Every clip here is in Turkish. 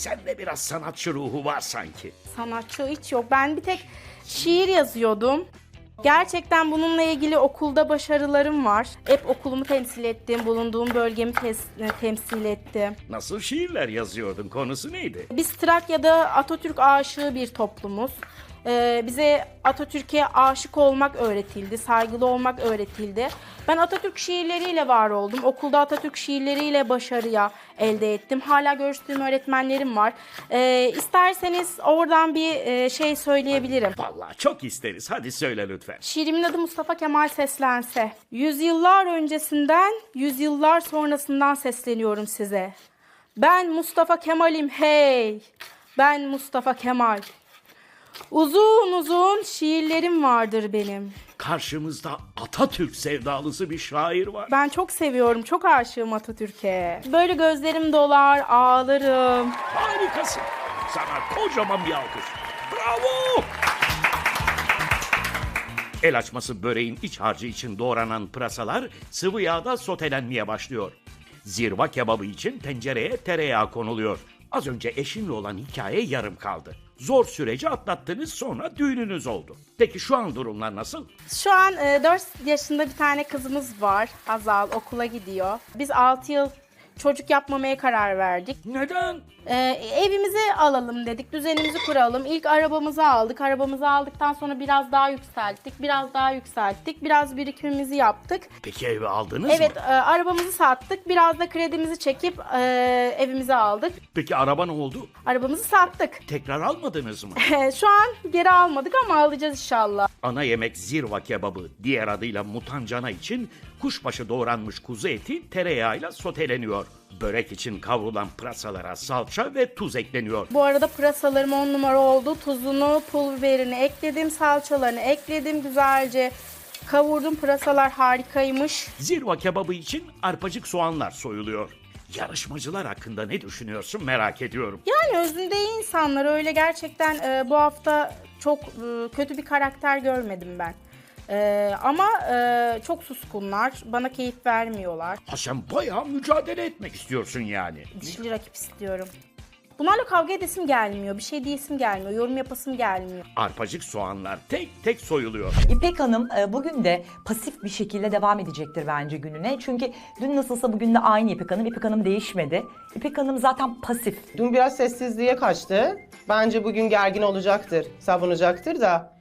Sende biraz sanatçı ruhu var sanki. Sanatçı hiç yok. Ben bir tek şiir yazıyordum. Gerçekten bununla ilgili okulda başarılarım var. Hep okulumu temsil ettim, bulunduğum bölgemi tes- e, temsil ettim. Nasıl şiirler yazıyordun? Konusu neydi? Biz Trakya'da Atatürk aşığı bir toplumuz. Ee, bize Atatürk'e aşık olmak öğretildi, saygılı olmak öğretildi. Ben Atatürk şiirleriyle var oldum. Okulda Atatürk şiirleriyle başarıya elde ettim. Hala görüştüğüm öğretmenlerim var. Ee, isterseniz oradan bir e, şey söyleyebilirim. Vallahi çok isteriz. Hadi söyle lütfen. Şiirimin adı Mustafa Kemal Seslense. Yüzyıllar öncesinden, yüzyıllar sonrasından sesleniyorum size. Ben Mustafa Kemal'im hey. Ben Mustafa Kemal. Uzun uzun şiirlerim vardır benim. Karşımızda Atatürk sevdalısı bir şair var. Ben çok seviyorum, çok aşığım Atatürk'e. Böyle gözlerim dolar, ağlarım. Harikasın. Sana kocaman bir alkış. Bravo! El açması böreğin iç harcı için doğranan pırasalar sıvı yağda sotelenmeye başlıyor. Zirva kebabı için tencereye tereyağı konuluyor. Az önce eşinle olan hikaye yarım kaldı. Zor süreci atlattınız sonra düğününüz oldu. Peki şu an durumlar nasıl? Şu an e, 4 yaşında bir tane kızımız var. Hazal okula gidiyor. Biz 6 yıl çocuk yapmamaya karar verdik. Neden? Ee, evimizi alalım dedik, düzenimizi kuralım. İlk arabamızı aldık. Arabamızı aldıktan sonra biraz daha yükselttik, biraz daha yükselttik. Biraz birikimimizi yaptık. Peki evi aldınız Evet, mı? e, arabamızı sattık. Biraz da kredimizi çekip e, evimizi aldık. Peki araba ne oldu? Arabamızı sattık. Tekrar almadınız mı? Şu an geri almadık ama alacağız inşallah. Ana yemek zirva kebabı, diğer adıyla mutancana için kuşbaşı doğranmış kuzu eti tereyağıyla soteleniyor. Börek için kavrulan pırasalara salça ve tuz ekleniyor. Bu arada pırasalarım 10 numara oldu. Tuzunu, pul biberini ekledim, salçalarını ekledim. Güzelce kavurdum. Pırasalar harikaymış. Zirva kebabı için arpacık soğanlar soyuluyor. Yarışmacılar hakkında ne düşünüyorsun merak ediyorum. Yani özünde iyi insanlar. Öyle gerçekten e, bu hafta çok e, kötü bir karakter görmedim ben. E, ama e, çok suskunlar. Bana keyif vermiyorlar. Ha sen bayağı mücadele etmek istiyorsun yani. Dişli rakip istiyorum. Bunlarla kavga edesim gelmiyor. Bir şey diyesim gelmiyor. Yorum yapasım gelmiyor. Arpacık soğanlar tek tek soyuluyor. İpek Hanım e, bugün de pasif bir şekilde devam edecektir bence gününe. Çünkü dün nasılsa bugün de aynı İpek Hanım. İpek Hanım değişmedi. İpek Hanım zaten pasif. Dün biraz sessizliğe kaçtı. Bence bugün gergin olacaktır, savunacaktır da.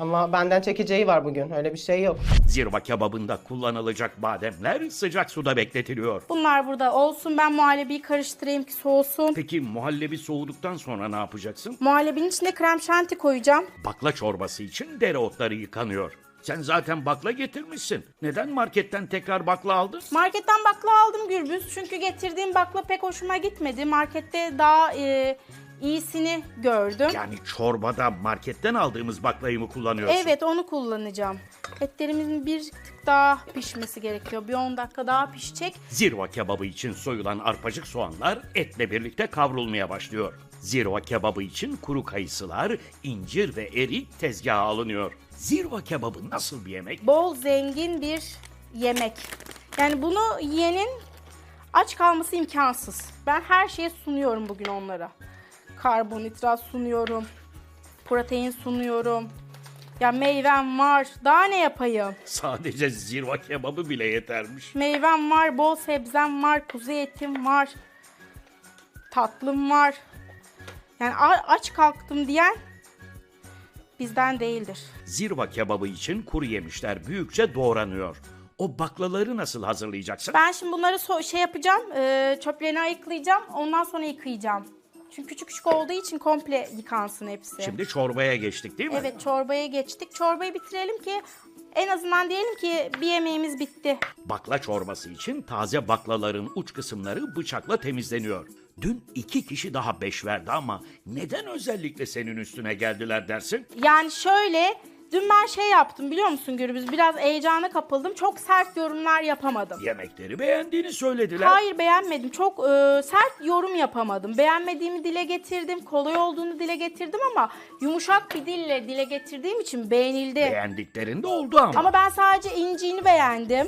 Ama benden çekeceği var bugün. Öyle bir şey yok. Zirva kebabında kullanılacak bademler sıcak suda bekletiliyor. Bunlar burada olsun. Ben muhallebiyi karıştırayım ki soğusun. Peki muhallebi soğuduktan sonra ne yapacaksın? Muhallebinin içine krem şanti koyacağım. Bakla çorbası için dereotları yıkanıyor. Sen zaten bakla getirmişsin. Neden marketten tekrar bakla aldın? Marketten bakla aldım Gürbüz. Çünkü getirdiğim bakla pek hoşuma gitmedi. Markette daha e, iyisini gördüm. Yani çorbada marketten aldığımız baklayı mı kullanıyorsun? Evet onu kullanacağım. Etlerimizin bir tık daha pişmesi gerekiyor. Bir 10 dakika daha pişecek. Zirva kebabı için soyulan arpacık soğanlar etle birlikte kavrulmaya başlıyor. Zirva kebabı için kuru kayısılar, incir ve erik tezgaha alınıyor. Zirva kebabı nasıl bir yemek? Bol zengin bir yemek. Yani bunu yiyenin aç kalması imkansız. Ben her şeyi sunuyorum bugün onlara. Karbonhidrat sunuyorum. Protein sunuyorum. Ya meyvem var. Daha ne yapayım? Sadece zirva kebabı bile yetermiş. Meyvem var, bol sebzem var, kuzu etim var. Tatlım var. Yani aç kalktım diyen bizden değildir. Zirva kebabı için kuru yemişler büyükçe doğranıyor. O baklaları nasıl hazırlayacaksın? Ben şimdi bunları so- şey yapacağım, e, çöplerini ayıklayacağım, ondan sonra yıkayacağım. Çünkü küçük küçük olduğu için komple yıkansın hepsi. Şimdi çorbaya geçtik değil mi? Evet çorbaya geçtik. Çorbayı bitirelim ki en azından diyelim ki bir yemeğimiz bitti. Bakla çorbası için taze baklaların uç kısımları bıçakla temizleniyor. Dün iki kişi daha beş verdi ama neden özellikle senin üstüne geldiler dersin? Yani şöyle dün ben şey yaptım biliyor musun Gürbüz? Biraz heyecana kapıldım. Çok sert yorumlar yapamadım. Yemekleri beğendiğini söylediler. Hayır beğenmedim. Çok e, sert yorum yapamadım. Beğenmediğimi dile getirdim. Kolay olduğunu dile getirdim ama yumuşak bir dille dile getirdiğim için beğenildi. Beğendiklerinde oldu ama. Ama ben sadece inciğini beğendim.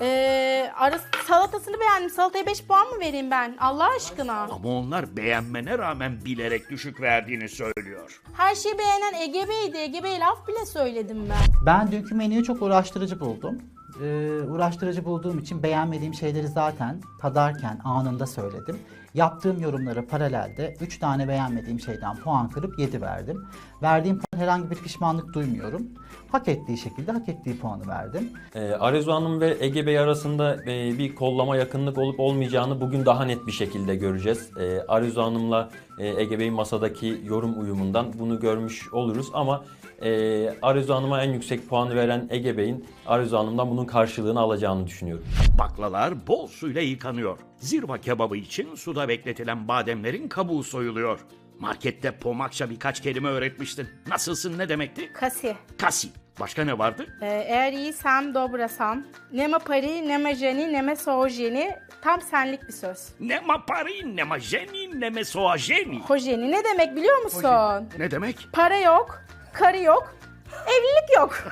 Ee, arası, salatasını beğendim. Salataya 5 puan mı vereyim ben? Allah aşkına. Ama onlar beğenmene rağmen bilerek düşük verdiğini söylüyor. Her şeyi beğenen Ege Bey'di. Ege Bey laf bile söyledim ben. Ben dünkü menüyü çok uğraştırıcı buldum. Ee, uğraştırıcı bulduğum için beğenmediğim şeyleri zaten tadarken anında söyledim. Yaptığım yorumlara paralelde 3 tane beğenmediğim şeyden puan kırıp 7 verdim. Verdiğim puan herhangi bir pişmanlık duymuyorum. Hak ettiği şekilde hak ettiği puanı verdim. Ee, Arzu Hanım ve Ege Bey arasında e, bir kollama yakınlık olup olmayacağını bugün daha net bir şekilde göreceğiz. Ee, Arzu Hanım'la e, Ege Bey'in masadaki yorum uyumundan bunu görmüş oluruz ama e, Arzu Hanım'a en yüksek puanı veren Ege Bey'in Arzu Hanım'dan bunun karşılığını alacağını düşünüyorum. Baklalar bol suyla yıkanıyor. Zirva kebabı için suda bekletilen bademlerin kabuğu soyuluyor. Markette pomakça birkaç kelime öğretmiştin. Nasılsın ne demekti? Kasi. Kasi. Başka ne vardı? Ee, eğer iyiysem, dobrasam. Neme pari, neme jeni, neme soğujeni. Tam senlik bir söz. Ne ma pari, ne ma jeni, ne me soajeni. Hojeni ne demek biliyor musun? Ne demek? Para yok, karı yok, evlilik yok.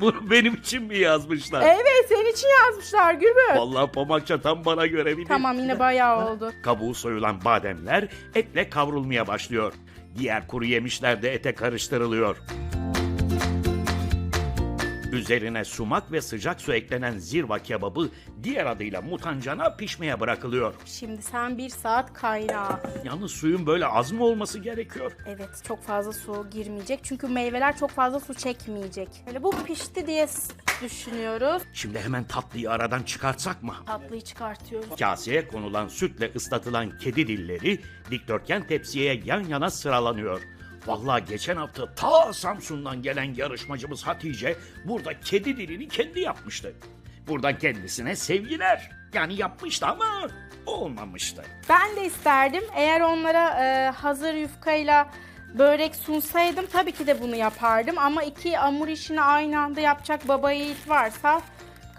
Bunu benim için mi yazmışlar? evet senin için yazmışlar Gürbüz. Vallahi pomakça tam bana göre bir Tamam yine bayağı oldu. Kabuğu soyulan bademler etle kavrulmaya başlıyor. Diğer kuru yemişler de ete karıştırılıyor. Üzerine sumak ve sıcak su eklenen zirva kebabı diğer adıyla mutancana pişmeye bırakılıyor. Şimdi sen bir saat kaynağı. Yalnız suyun böyle az mı olması gerekiyor? Evet çok fazla su girmeyecek. Çünkü meyveler çok fazla su çekmeyecek. Böyle bu pişti diye düşünüyoruz. Şimdi hemen tatlıyı aradan çıkartsak mı? Tatlıyı çıkartıyoruz. Kaseye konulan sütle ıslatılan kedi dilleri dikdörtgen tepsiye yan yana sıralanıyor. Vallahi geçen hafta ta Samsun'dan gelen yarışmacımız Hatice burada kedi dilini kendi yapmıştı. Buradan kendisine sevgiler. Yani yapmıştı ama olmamıştı. Ben de isterdim. Eğer onlara e, hazır yufkayla börek sunsaydım tabii ki de bunu yapardım. Ama iki hamur işini aynı anda yapacak baba yiğit varsa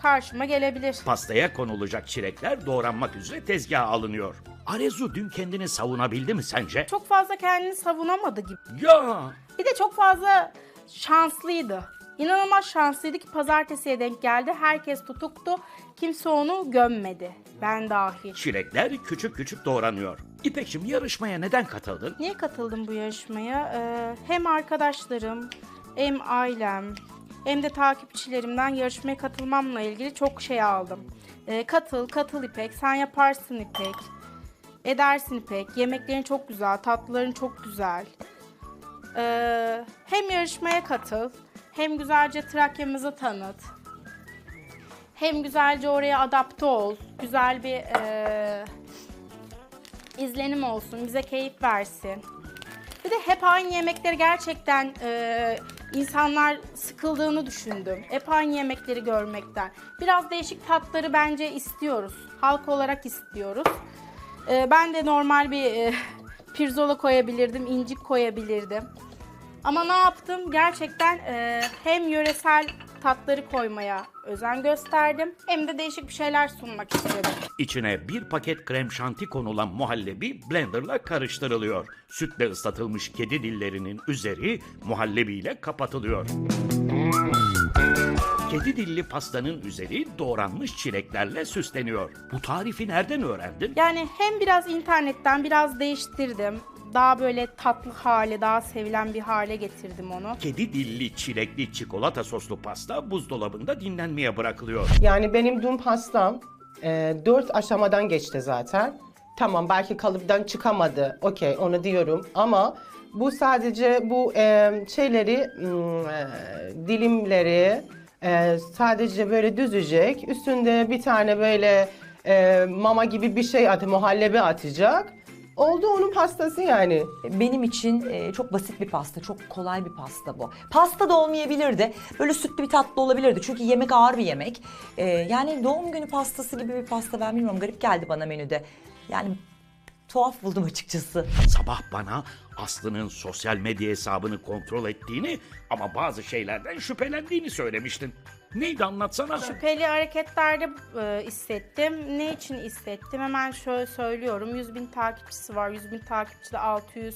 karşıma gelebilir. Pastaya konulacak çilekler doğranmak üzere tezgaha alınıyor. Arezu dün kendini savunabildi mi sence? Çok fazla kendini savunamadı gibi. Ya Bir de çok fazla şanslıydı. İnanılmaz şanslıydı ki pazartesiye denk geldi. Herkes tutuktu. Kimse onu gömmedi. Ben dahil. çilekler küçük küçük doğranıyor. İpekçim yarışmaya neden katıldın? Niye katıldım bu yarışmaya? Ee, hem arkadaşlarım, hem ailem, hem de takipçilerimden yarışmaya katılmamla ilgili çok şey aldım. Ee, katıl, katıl İpek, sen yaparsın İpek. Edersin İpek, yemeklerin çok güzel, tatlıların çok güzel. Ee, hem yarışmaya katıl, hem güzelce Trakya'mızı tanıt. Hem güzelce oraya adapte ol. Güzel bir ee, izlenim olsun, bize keyif versin. Bir de hep aynı yemekleri gerçekten e, insanlar sıkıldığını düşündüm. Hep aynı yemekleri görmekten. Biraz değişik tatları bence istiyoruz. Halk olarak istiyoruz. E, ben de normal bir e, pirzola koyabilirdim, incik koyabilirdim. Ama ne yaptım? Gerçekten e, hem yöresel tatları koymaya özen gösterdim hem de değişik bir şeyler sunmak istedim. İçine bir paket krem şanti konulan muhallebi blenderla karıştırılıyor. Sütle ıslatılmış kedi dillerinin üzeri muhallebiyle kapatılıyor. Kedi dilli pastanın üzeri doğranmış çileklerle süsleniyor. Bu tarifi nereden öğrendin? Yani hem biraz internetten biraz değiştirdim. Daha böyle tatlı hale, daha sevilen bir hale getirdim onu. Kedi dilli çilekli çikolata soslu pasta buzdolabında dinlenmeye bırakılıyor. Yani benim dün pastam e, dört aşamadan geçti zaten. Tamam belki kalıptan çıkamadı. Okey onu diyorum ama bu sadece bu e, şeyleri hmm, e, dilimleri e, sadece böyle düzecek. Üstünde bir tane böyle e, mama gibi bir şey atı muhallebi atacak. Oldu onun pastası yani. Benim için e, çok basit bir pasta, çok kolay bir pasta bu. Pasta da olmayabilirdi, böyle sütlü bir tatlı olabilirdi. Çünkü yemek ağır bir yemek. E, yani doğum günü pastası gibi bir pasta ben bilmiyorum, garip geldi bana menüde. Yani tuhaf buldum açıkçası. Sabah bana Aslı'nın sosyal medya hesabını kontrol ettiğini ama bazı şeylerden şüphelendiğini söylemiştin. Neydi anlatsana. Şüpheli hareketlerde e, hissettim. Ne için hissettim? Hemen şöyle söylüyorum. 100 bin takipçisi var. 100 bin takipçide 600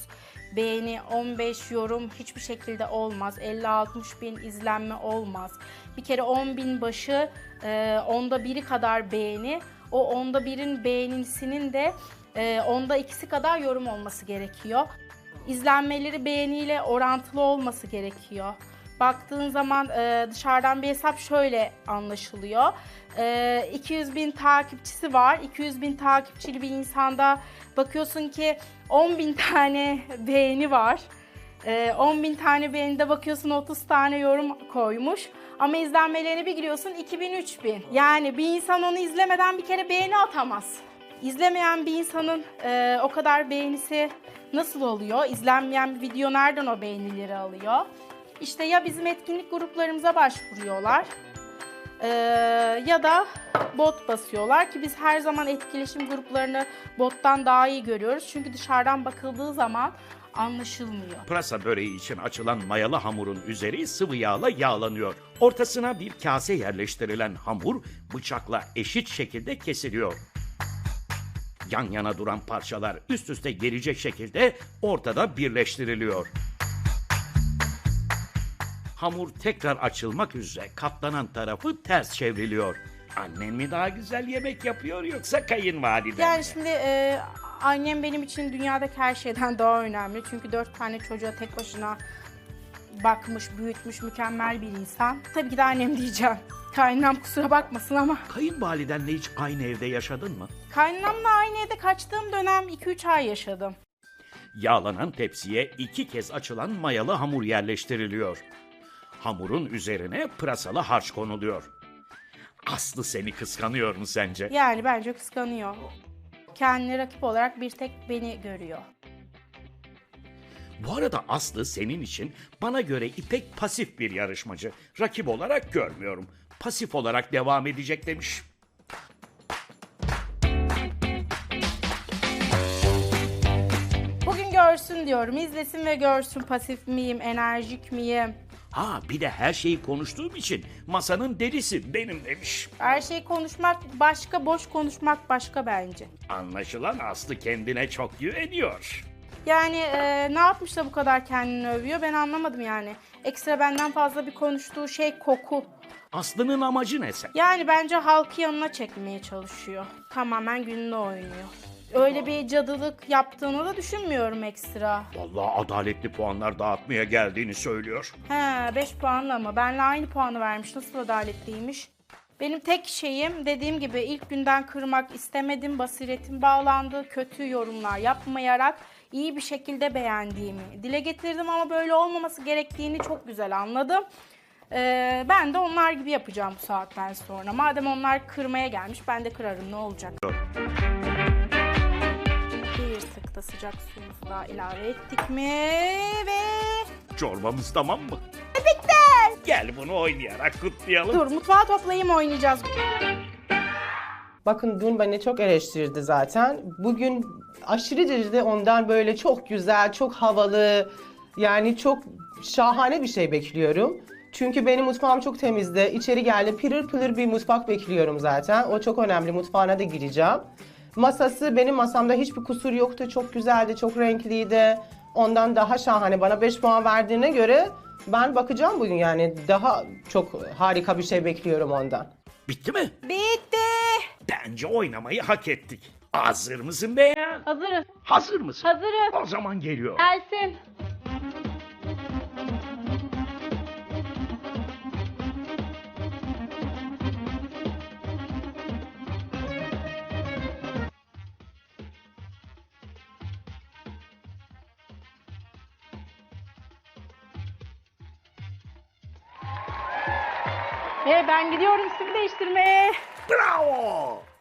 beğeni, 15 yorum hiçbir şekilde olmaz. 50-60 bin izlenme olmaz. Bir kere 10 bin başı e, onda biri kadar beğeni. O onda birin beğenisinin de e, onda ikisi kadar yorum olması gerekiyor. İzlenmeleri beğeniyle orantılı olması gerekiyor. Baktığın zaman e, dışarıdan bir hesap şöyle anlaşılıyor. E, 200 bin takipçisi var. 200 bin takipçili bir insanda bakıyorsun ki 10 bin tane beğeni var. E, 10 bin tane beğenide bakıyorsun 30 tane yorum koymuş. Ama izlenmelerine bir giriyorsun 2000-3000. Yani bir insan onu izlemeden bir kere beğeni atamaz. İzlemeyen bir insanın e, o kadar beğenisi nasıl oluyor? İzlenmeyen bir video nereden o beğenileri alıyor? İşte ya bizim etkinlik gruplarımıza başvuruyorlar ya da bot basıyorlar ki biz her zaman etkileşim gruplarını bottan daha iyi görüyoruz. Çünkü dışarıdan bakıldığı zaman anlaşılmıyor. Pırasa böreği için açılan mayalı hamurun üzeri sıvı yağla yağlanıyor. Ortasına bir kase yerleştirilen hamur bıçakla eşit şekilde kesiliyor. Yan yana duran parçalar üst üste gelecek şekilde ortada birleştiriliyor. Hamur tekrar açılmak üzere katlanan tarafı ters çevriliyor. Annen mi daha güzel yemek yapıyor yoksa kayınvaliden Yani mi? şimdi e, annem benim için dünyadaki her şeyden daha önemli. Çünkü dört tane çocuğa tek başına bakmış, büyütmüş, mükemmel bir insan. Tabii ki de annem diyeceğim. Kaynanam kusura bakmasın ama. Kayınvalidenle hiç aynı evde yaşadın mı? Kaynanamla aynı evde kaçtığım dönem 2-3 ay yaşadım. Yağlanan tepsiye iki kez açılan mayalı hamur yerleştiriliyor. Hamurun üzerine pırasalı harç konuluyor. Aslı seni kıskanıyor mu sence? Yani bence kıskanıyor. Kendine rakip olarak bir tek beni görüyor. Bu arada Aslı senin için bana göre İpek pasif bir yarışmacı. Rakip olarak görmüyorum. Pasif olarak devam edecek demiş. Bugün görsün diyorum. izlesin ve görsün pasif miyim, enerjik miyim? Ha bir de her şeyi konuştuğum için masanın delisi benim demiş. Her şeyi konuşmak başka, boş konuşmak başka bence. Anlaşılan Aslı kendine çok güveniyor. Yani e, ne yapmış da bu kadar kendini övüyor ben anlamadım yani. Ekstra benden fazla bir konuştuğu şey koku. Aslı'nın amacı ne sen? Yani bence halkı yanına çekmeye çalışıyor. Tamamen gününü oynuyor. Öyle bir cadılık yaptığını da düşünmüyorum ekstra. Vallahi adaletli puanlar dağıtmaya geldiğini söylüyor. He 5 puanla mı? Benle aynı puanı vermiş. Nasıl adaletliymiş? Benim tek şeyim dediğim gibi ilk günden kırmak istemedim. Basiretim bağlandı. Kötü yorumlar yapmayarak iyi bir şekilde beğendiğimi dile getirdim ama böyle olmaması gerektiğini çok güzel anladım. Ee, ben de onlar gibi yapacağım bu saatten sonra. Madem onlar kırmaya gelmiş ben de kırarım ne olacak? Bir tık da sıcak suyumuzu daha ilave ettik mi ve Çorbamız tamam mı? Bitti. Gel bunu oynayarak kutlayalım. dur mutfağı toplayayım oynayacağız. Bakın dün beni çok eleştirdi zaten. Bugün aşırı derecede ondan böyle çok güzel, çok havalı, yani çok şahane bir şey bekliyorum. Çünkü benim mutfağım çok temizdi. İçeri geldi pırır pırır bir mutfak bekliyorum zaten. O çok önemli. Mutfağına da gireceğim. Masası benim masamda hiçbir kusur yoktu. Çok güzeldi, çok renkliydi. Ondan daha şahane. Bana 5 puan verdiğine göre ben bakacağım bugün yani. Daha çok harika bir şey bekliyorum ondan. Bitti mi? Bitti. Bence oynamayı hak ettik. Hazır mısın beğen? Hazırız. Hazır mısın? Hazırız. O zaman geliyor. Gelsin. Ve ben gidiyorum sim değiştirmeye. Bravo!